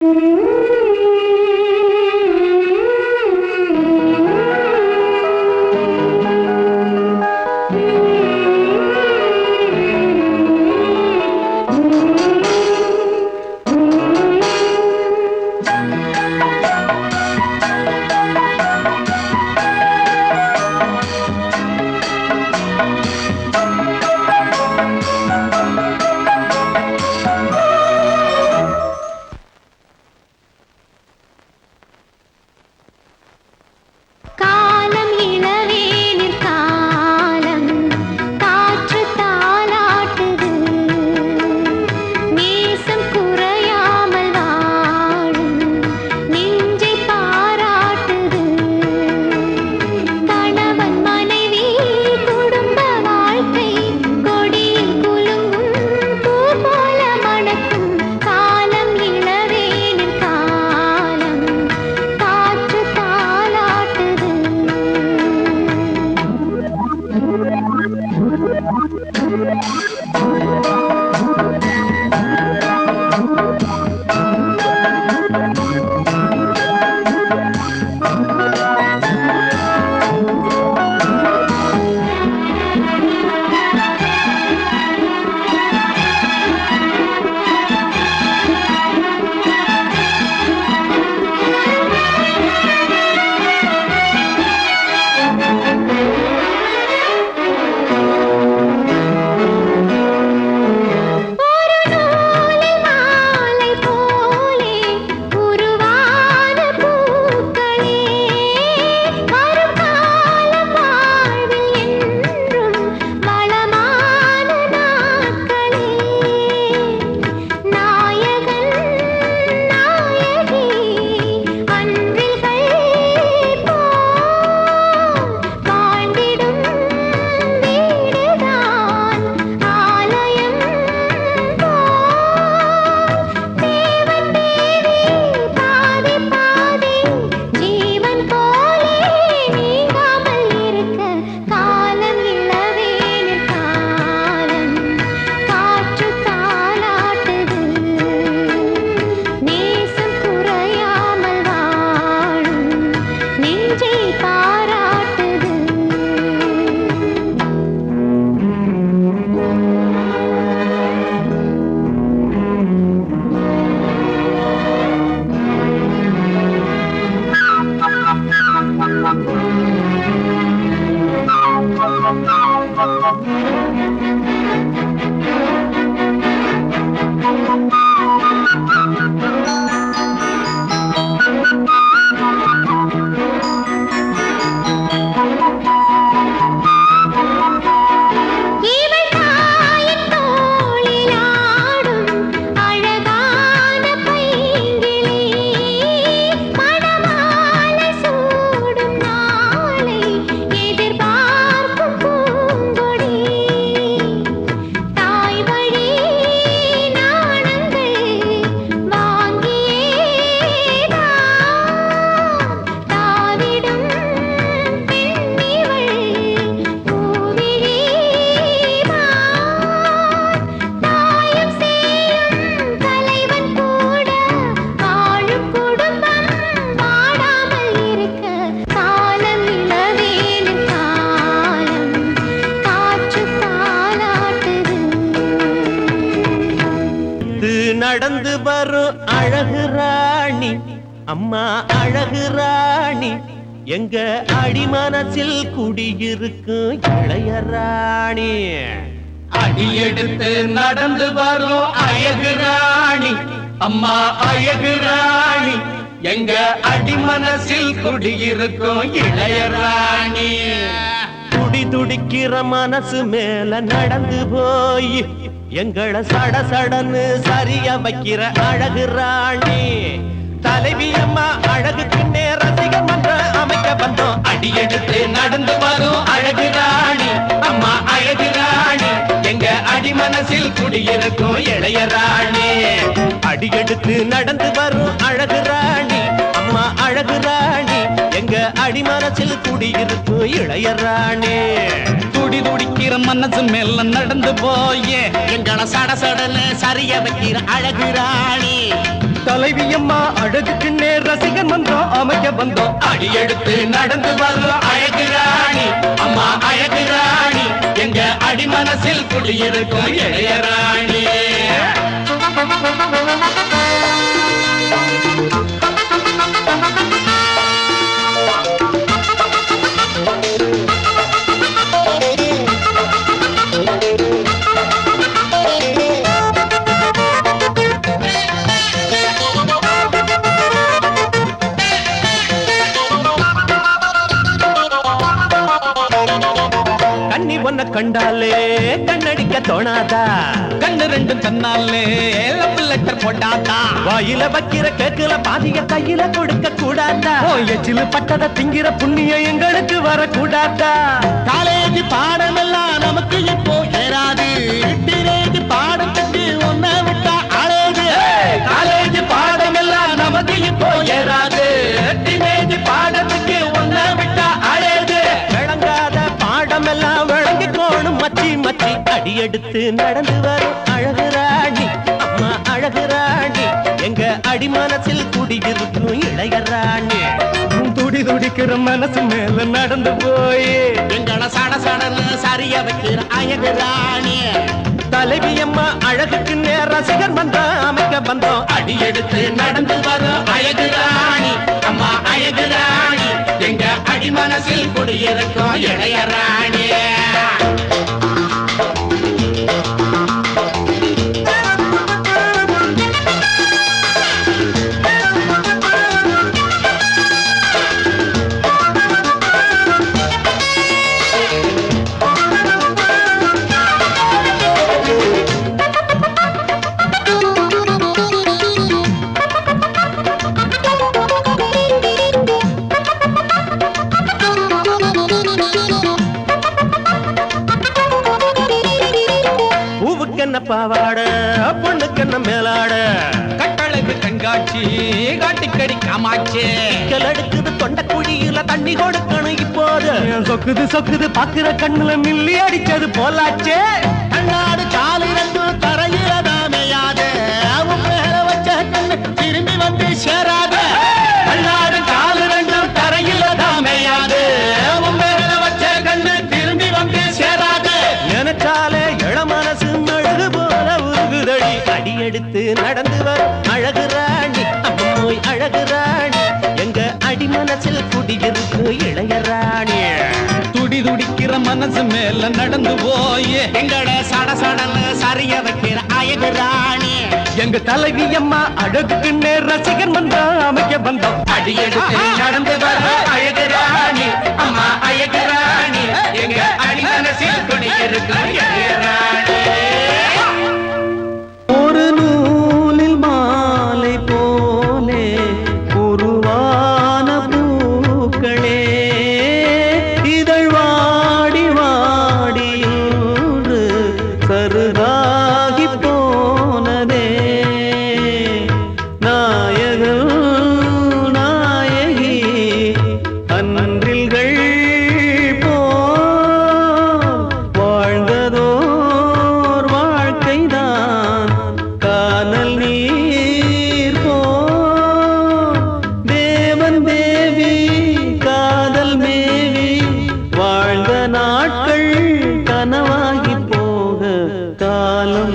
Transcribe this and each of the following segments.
காலம் நடந்து வரும் அழகு ராணி அம்மா அழகு ராணி. எங்க அடிமனசில் குடியிருக்கும் இளைய ராணி. அடியெடுத்து நடந்து வரும் அழகு ராணி அம்மா அழகு ராணி. எங்க அடிமனசில் குடியிருக்கும் இளைய ராணி. துடி துடிக்கிற மனசு மேல நடந்து போய் எங்களை சட சடன்னு சரிய வைக்கிற அழகு ராணி. தலைவி அம்மா அழகுக்கு ரசிக மன்றம் அமைக்க வந்தோம். அடியெடுத்து நடந்து வரும் அழகு ராணி. அம்மா அழகு ராணி. எங்க அடிமனசில் குடியிருக்கும் இளைய ராணி. அடியெடுத்து நடந்து வரும் அழகு ராணி. அம்மா அழகு ராணி. எங்க அடிமனசில் குடியிருக்கும் இளைய ராணி? துடி துடிக்கிற மனசு மேல நடந்து போயே. எங்களை சட சடன்னு சரிய வைக்கிற அழகு ராணி. தலைவி அம்மா அழகுக்கு நேர் ரசிகன் வந்தோம் அமைக்க வந்தோம் அடியெடுத்து நடந்து வரும் அழகு ராணி. அம்மா அழகு ராணி. எங்க அடிமனசில் குடியிருக்கும் இளைய ராணி. கண்ணி கண்டாலே கண்ணடிக்க தோணாதா? கண்ணு ரெண்டும் தன்னாலே லெட்டர் போட்டாதா? வாயில வைக்கிற கேக்குல பாதிய கையில கொடுக்க கூடாதா? எச்சிலு பட்டத திங்கிற புண்ணியம் எங்களுக்கு வரக்கூடாதா? காலேஜ் பாடமெல்லாம் நமக்கு இப்போ ஏறாது. அடியெடுத்து நடந்து வரும் அழகு ராணி. அம்மா அழகு ராணி. எங்க அடிமனசில் குடியிருக்கும் இளைய ராணி. துடி துடிக்கிற மனசு மேல நடந்து போய். எங்கள சட சடன்னு சரிய வைக்கிற அழகு ராணி. தலைவி அம்மா அழகுக்கு நேர ரசிகர் வந்தோம் அமைக்க வந்தோம். அடியெடுத்து நடந்து வரும் அழகு ராணி. அம்மா அழகு ராணி. எங்க அடிமனசில் குடியிருக்கும் இளைய ராணி. சொக்குது சொக்குது பாக்குற கண்ணுல மில்லி அடிச்சது போலாச்சே. கண்ணாடு காலு ரெண்டும் தரையில தாமையாது அவன் மேல வச்ச கண்ணு திரும்பி வந்து சேராத. கண்ணாடு காலு ரெண்டும் தரையில தாமையாது அவன் மேல வச்ச கண்ணு திரும்பி வந்து சேராத. நினைச்சாலே இள மனசு மெழுகு போல உருகுதடி. அடியெடுத்து நடந்து வரும் அழகு ராணி அம்மோய் அழகு ராணி. எங்க அடிமனசில் குடியிருக்கு இளைய ராணி. துடி துடிக்கிற மனசு மேல நடந்து போய். எங்கட சட சடன்னு சரிய வைக்கிற அழகு ராணி. எங்க தலைவி அம்மா அழகுக்கு நேர் ரசிகர் வந்தோம் அமைக்க வந்தோம். அடியெடுத்து நடந்து வர அழகு ராணி. அம்மா அழகு ராணி. எங்க அடிமனசில் குடியிருக்கும் இளைய ராணி. ದಾಗಿ காலம்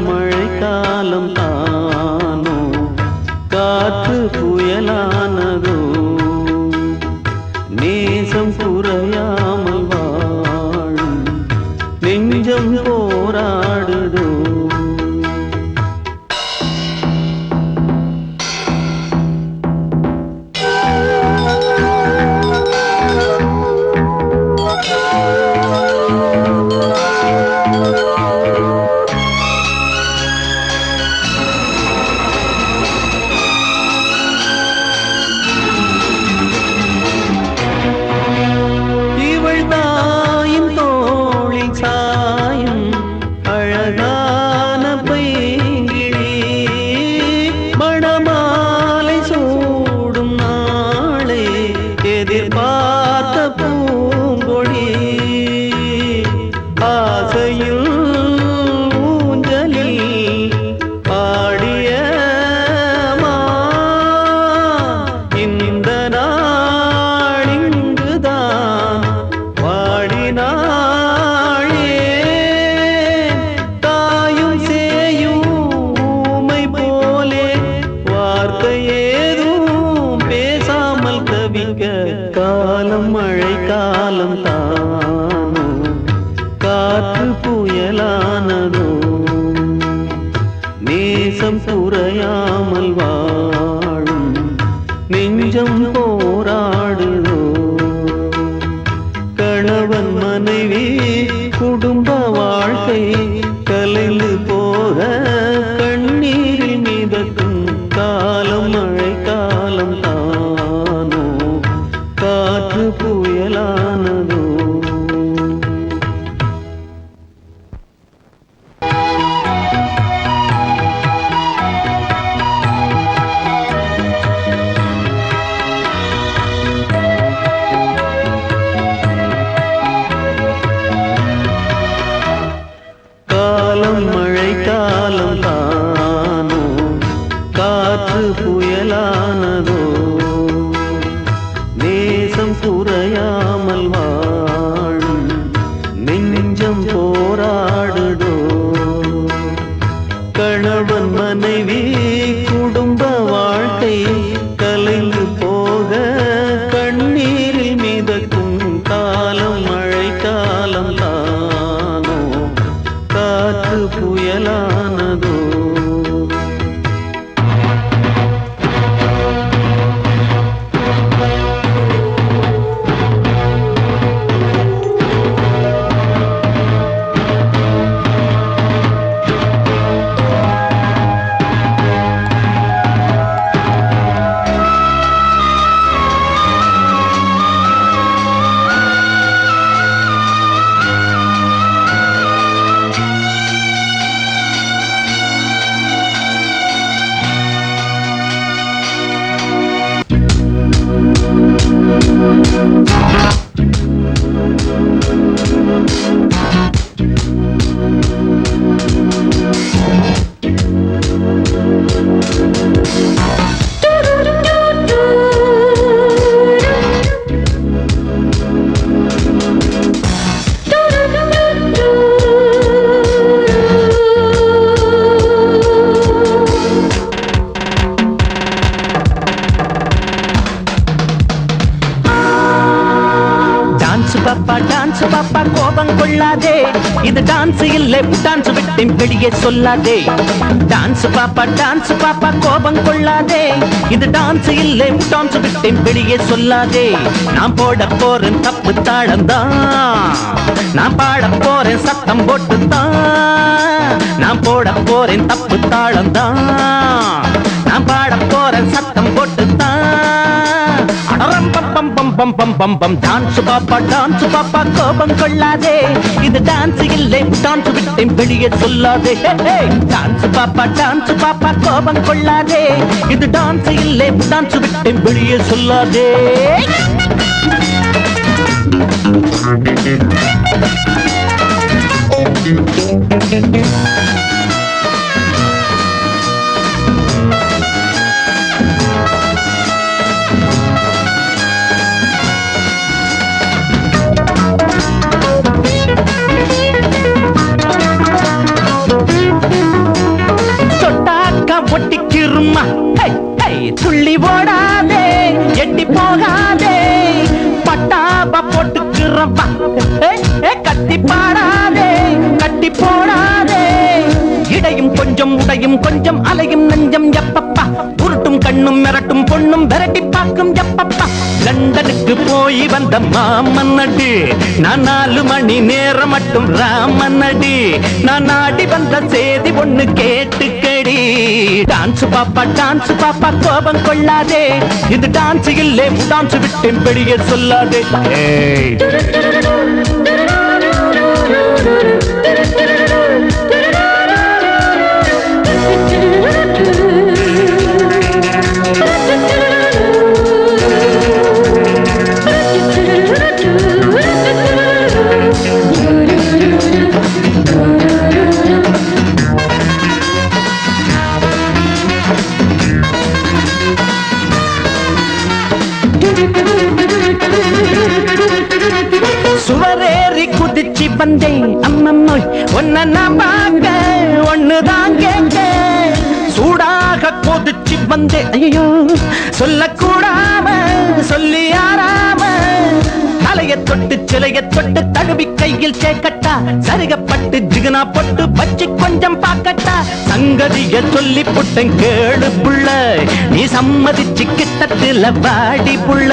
இது டான்ஸ் இல்லை டான்ஸ் விட்டேன் வெளியே சொல்லாதே. டான்ஸ் பாப்பா டான்ஸ் பாப்பா கோபம் கொள்ளாதே. இது டான்ஸ் இல்லை டான்ஸ் விட்டேன் வெளியே சொல்லாதே. நான் போட போறேன் தப்பு தாளம் தான் நான் பாட போறேன் சத்தம் போட்டு தான் நான் போட போறேன் தப்பு தாளம் தான் நான் பாட போறேன் சத்தம் போட்டு தான் பம் பம் பம் பம். டான்ஸ் பாப்பா டான்ஸ் பாப்பா கோபம் கொள்ளாதே. இது டான்ஸ் இல்லை டான்ஸ் விட்டேன் வெளியே சொல்லாதே. டான்ஸ் பாப்பா டான்ஸ் பாப்பா கோபம் கொள்ளாதே. இது டான்ஸ் இல்லை டான்ஸ் விட்டேன் வெளியே சொல்லாதே. கொஞ்சம் கொஞ்சம் அலையும் நஞ்சம் எப்பப்பா? உருட்டும் கண்ணும் மிரட்டும் பொண்ணும் விரட்டி பார்க்கும் எப்பப்பா? லண்டனுக்கு போய் வந்த மாமன் அடி நான் நாலு மணி நேரம் மட்டும் ராமன் அடி. நான் நாடி வந்த செய்தி ஒண்ணு கேட்டு கேட்டுக்கடி. டான்ஸ் பாப்பா டான்ஸ் பாப்பா கோபம் கொள்ளாதே. இது டான்ஸ் இல்லே டான்ஸ் விட்டேன் பெரிய சொல்லாதே. ஏய். வந்தேன் ஐயோ சொல்லக்கூடாம சொல்லி ஆறாம தலையை தொட்டு சிலையை தொட்டு தழுவி கையில் சேர்க்க சரிகப்பட்டு ஜிகனா பொட்டு வச்சு கொஞ்சம் பாக்கட்டா சங்கதிய சொல்லி புட்டன் கேளு புள்ள. நீ சம்மதிச்சு கிட்டத்துல வாடி புள்ள.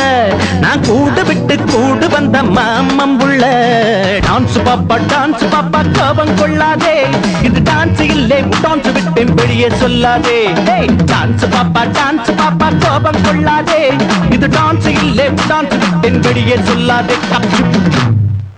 நான் கூடு விட்டு கூடு வந்த மாமம் புள்ள. டான்ஸ் பாப்பா டான்ஸ் பாப்பா கோபம் கொள்ளாதே. இது டான்ஸ் இல்லை டான்ஸ் விட்டேன் வெளியே சொல்லாதே. டான்ஸ் பாப்பா டான்ஸ் பாப்பா கோபம் கொள்ளாதே. இது டான்ஸ் இல்லை டான்ஸ் விட்டேன் வெளியே சொல்லாதே.